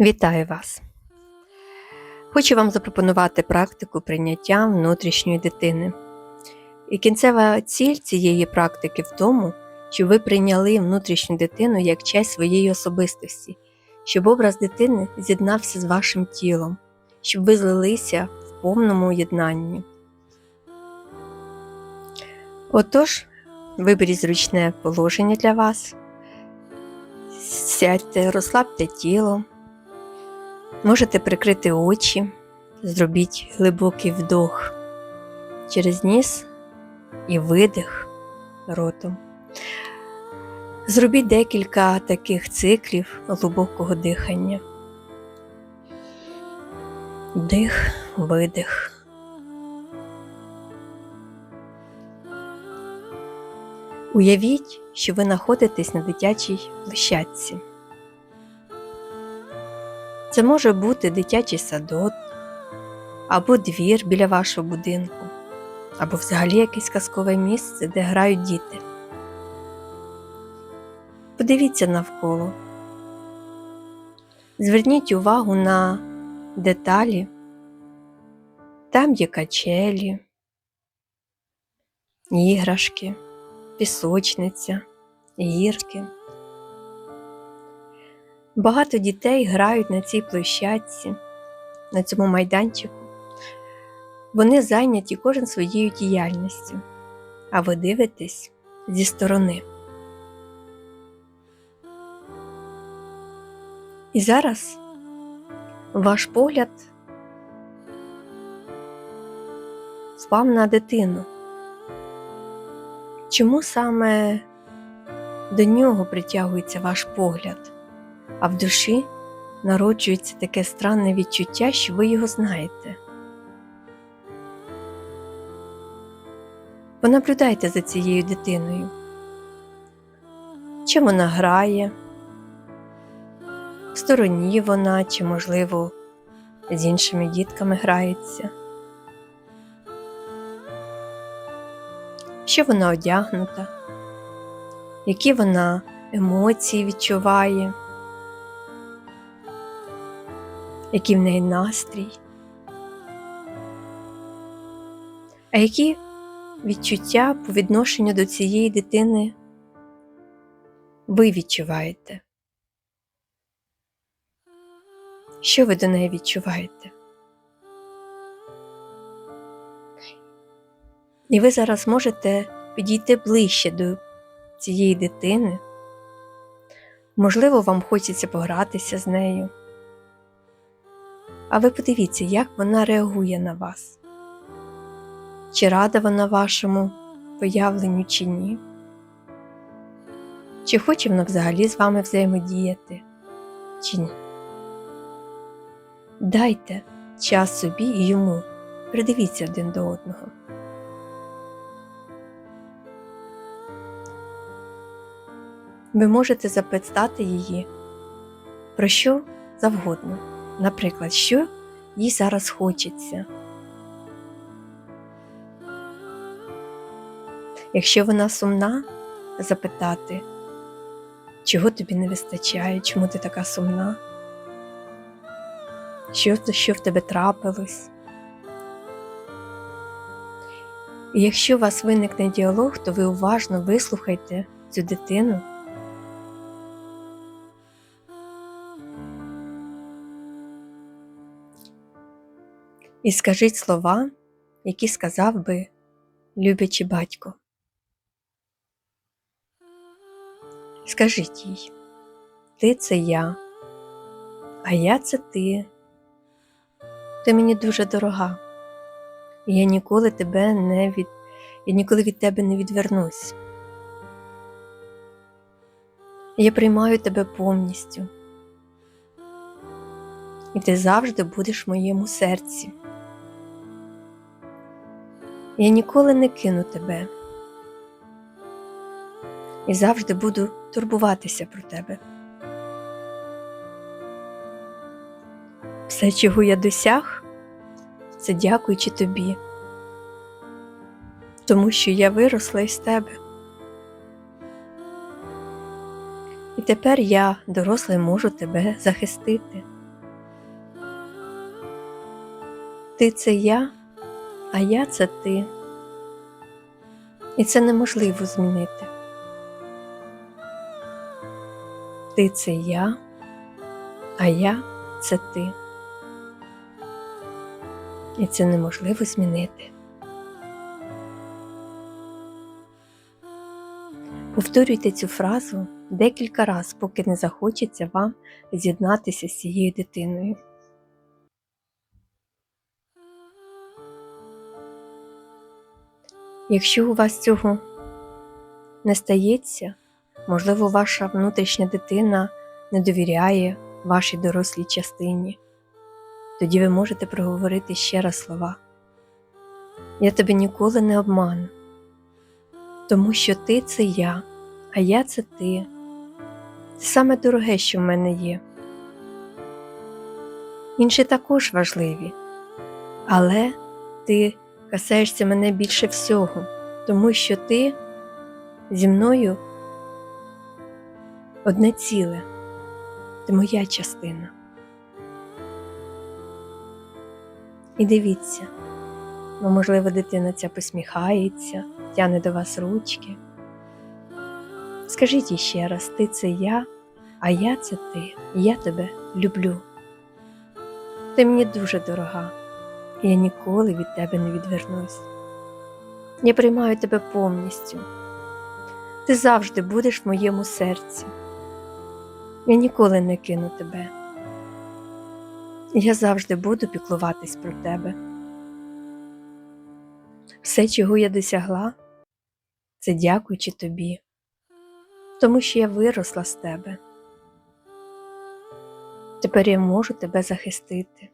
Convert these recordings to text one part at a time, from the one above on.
Вітаю вас! Хочу вам запропонувати практику прийняття внутрішньої дитини. І кінцева ціль цієї практики в тому, щоб ви прийняли внутрішню дитину як часть своєї особистості, щоб образ дитини з'єднався з вашим тілом, щоб ви злилися в повному єднанні. Отож, виберіть зручне положення для вас, сядьте, розслабте тіло. Можете прикрити очі, зробіть глибокий вдох через ніс і видих ротом. Зробіть декілька таких циклів глибокого дихання. Вдих, видих. Уявіть, що ви знаходитесь на дитячій площадці. Це може бути дитячий садок, або двір біля вашого будинку, або взагалі якесь казкове місце, де грають діти. Подивіться навколо. Зверніть увагу на деталі. Там є качелі, іграшки, пісочниця, гірки. Багато дітей грають на цій площадці, на цьому майданчику. Вони зайняті кожен своєю діяльністю, а ви дивитесь зі сторони. І зараз ваш погляд спав на дитину. Чому саме до нього притягується ваш погляд? А в душі народжується таке странне відчуття, що ви його знаєте. Понаблюдайте за цією дитиною. Чи вона грає, в стороні вона, чи, можливо, з іншими дітками грається, що вона одягнута, які вона емоції відчуває. Який в неї настрій, а які відчуття по відношенню до цієї дитини ви відчуваєте? Що ви до неї відчуваєте? І ви зараз можете підійти ближче до цієї дитини. Можливо, вам хочеться погратися з нею. А ви подивіться, як вона реагує на вас. Чи рада вона вашому появленню, чи ні? Чи хоче вона взагалі з вами взаємодіяти, чи ні? Дайте час собі і йому, придивіться один до одного. Ви можете запитати її про що завгодно. Наприклад, що їй зараз хочеться. Якщо вона сумна, запитати, чого тобі не вистачає, чому ти така сумна? Що, що в тебе трапилось? І якщо у вас виникне діалог, то ви уважно вислухайте цю дитину. І скажіть слова, які сказав би люблячий батько. Скажіть їй, ти це я, а я це ти. Ти мені дуже дорога, і я ніколи тебе не від... я ніколи від тебе не відвернусь. Я приймаю тебе повністю, і ти завжди будеш в моєму серці я ніколи не кину тебе і завжди буду турбуватися про тебе. Все, чого я досяг, це дякуючи тобі, тому що я виросла із тебе. І тепер я, дорослий, можу тебе захистити. Ти це я а я це ти. І це неможливо змінити. Ти це я, а я це ти. І це неможливо змінити. Повторюйте цю фразу декілька разів, поки не захочеться вам з'єднатися з цією дитиною. Якщо у вас цього не стається, можливо, ваша внутрішня дитина не довіряє вашій дорослій частині, тоді ви можете проговорити ще раз слова. Я тебе ніколи не обману, тому що ти це я, а я це ти. Це саме дороге, що в мене є. Інші також важливі, але ти касаєшся мене більше всього, тому що ти зі мною одне ціле, ти моя частина. І дивіться, бо, можливо, дитина ця посміхається, тяне до вас ручки. Скажіть іще раз, ти це я, а я це ти, я тебе люблю. Ти мені дуже дорога, я ніколи від тебе не відвернусь. Я приймаю тебе повністю. Ти завжди будеш в моєму серці. Я ніколи не кину тебе. Я завжди буду піклуватись про тебе. Все, чого я досягла, це дякуючи тобі, тому що я виросла з тебе. Тепер я можу тебе захистити.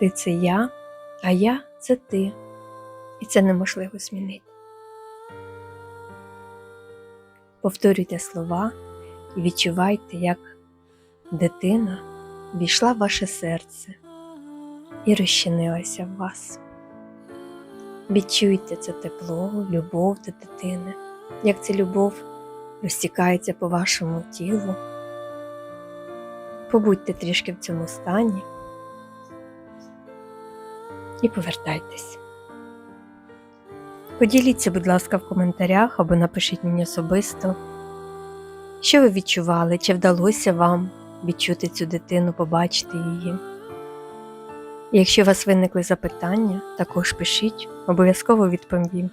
Ти це я, а я це ти, і це неможливо змінити. Повторюйте слова і відчувайте, як дитина війшла в ваше серце і розчинилася в вас. Відчуйте це тепло, любов до дитини, як ця любов розтікається по вашому тілу. Побудьте трішки в цьому стані і повертайтесь. Поділіться, будь ласка, в коментарях або напишіть мені особисто, що ви відчували, чи вдалося вам відчути цю дитину, побачити її. Якщо у вас виникли запитання, також пишіть, обов'язково відповім.